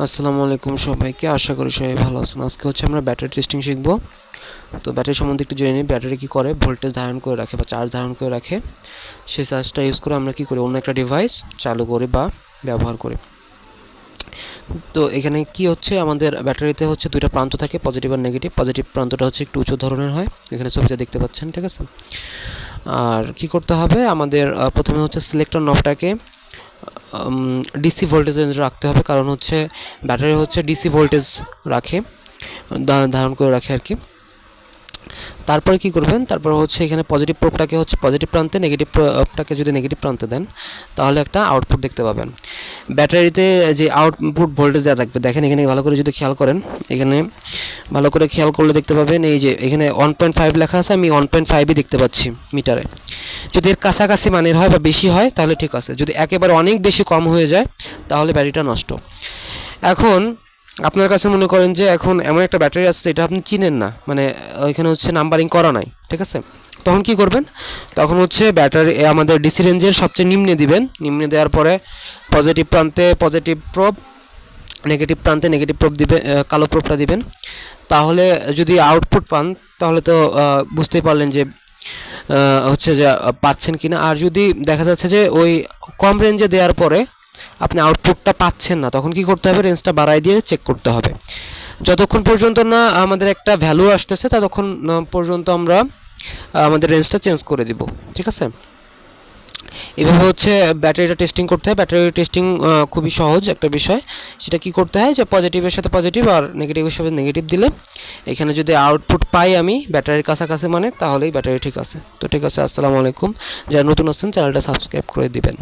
আসসালামু আলাইকুম সবাইকে। আশা করি সবাই ভালো আছেন। আজকে হচ্ছে আমরা ব্যাটারি টেস্টিং শিখব। তো ব্যাটারি সম্বন্ধে একটু জেনে নিই। ব্যাটারি কী করে? ভোল্টেজ ধারণ করে রাখে বা চার্জ ধারণ করে রাখে। সেই চার্জটা ইউজ করে আমরা কী করি? অন্য একটা ডিভাইস চালু করি বা ব্যবহার করি। তো এখানে কি হচ্ছে? আমাদের ব্যাটারিতে হচ্ছে দুইটা প্রান্ত থাকে পজিটিভ আর নেগেটিভ পজিটিভ প্রান্তটা হচ্ছে একটু উঁচু ধরনের হয়। এখানে ছবিতে দেখতে পাচ্ছেন, ঠিক আছে? আর কি করতে হবে? আমাদের প্রথমে হচ্ছে সিলেক্টর নবটাকে ডিসি ভোল্টেজ রেঞ্জ রাখতে হবে, কারণ হচ্ছে ব্যাটারি হচ্ছে ডিসি ভোল্টেজ রাখে ধারণ করে রাখে আর কি তারপরে কি করবেন? তারপর হচ্ছে এখানে পজিটিভ প্রোপটাকে হচ্ছে পজিটিভ প্রান্তে নেগেটিভ প্রোপটাকে যদি নেগেটিভ প্রান্তে দেন, তাহলে একটা আউটপুট দেখতে পাবেন। ব্যাটারিতে যে আউটপুট ভোল্টেজ দেওয়া থাকবে, দেখেন এখানে ভালো করে যদি খেয়াল করেন, এখানে ভালো করে খেয়াল করলে দেখতে পাবেন, এই যে এখানে ওয়ান পয়েন্ট ফাইভ লেখা আছে, আমি ওয়ান পয়েন্ট ফাইভই দেখতে পাচ্ছি মিটারে। যদি এর কাছাকাছি মানের হয় বা বেশি হয়, তাহলে ঠিক আছে। যদি একেবারে অনেক বেশি কম হয়ে যায়, তাহলে ব্যাটারিটা নষ্ট। এখন আপনার কাছে মনে করেন যে এখন এমন একটা ব্যাটারি আছে, যেটা আপনি চিনেন না। মানে ওইখানে হচ্ছে নাম্বারিং করা নাই, ঠিক আছে? তখন কি করবেন? তখন হচ্ছে ব্যাটারি আমাদের ডিসি রেঞ্জের সবচেয়ে নিম্নে দিবেন। নিম্নে দেওয়ার পরে পজিটিভ প্রান্তে পজিটিভ প্রব নেগেটিভ প্রান্তে নেগেটিভ প্রব দিবে কালো প্রবটা দিবেন। তাহলে যদি আউটপুট পান, তাহলে তো বুঝতেই পারলেন যে হচ্ছে যে পাচ্ছেন কিনা। আর যদি দেখা যাচ্ছে যে ওই কম রেঞ্জে দেওয়ার পরে আপনি আউটপুটটা পাচ্ছেন না, তখন কি করতে হবে? রেঞ্জটা বাড়াই দিয়ে চেক করতে হবে। যতক্ষণ পর্যন্ত না আমাদের একটা ভ্যালু আসতেছে, ততক্ষণ পর্যন্ত আমরা আমাদের রেঞ্জটা চেঞ্জ করে দিব, ঠিক আছে? এভাবে হচ্ছে ব্যাটারিটা টেস্টিং করতে হয়। ব্যাটারি টেস্টিং খুবই সহজ একটা বিষয়। সেটা কি করতে হয় যে পজিটিভের সাথে পজিটিভ আর নেগেটিভের সাথে নেগেটিভ দিলে এখানে যদি আউটপুট পাই আমি ব্যাটারির কাছাকাছি মানে তাহলেই ব্যাটারি ঠিক আছে। তো ঠিক আছে, আসসালামু আলাইকুম। যারা নতুন আছেন, চ্যানেলটা সাবস্ক্রাইব করে দিবেন।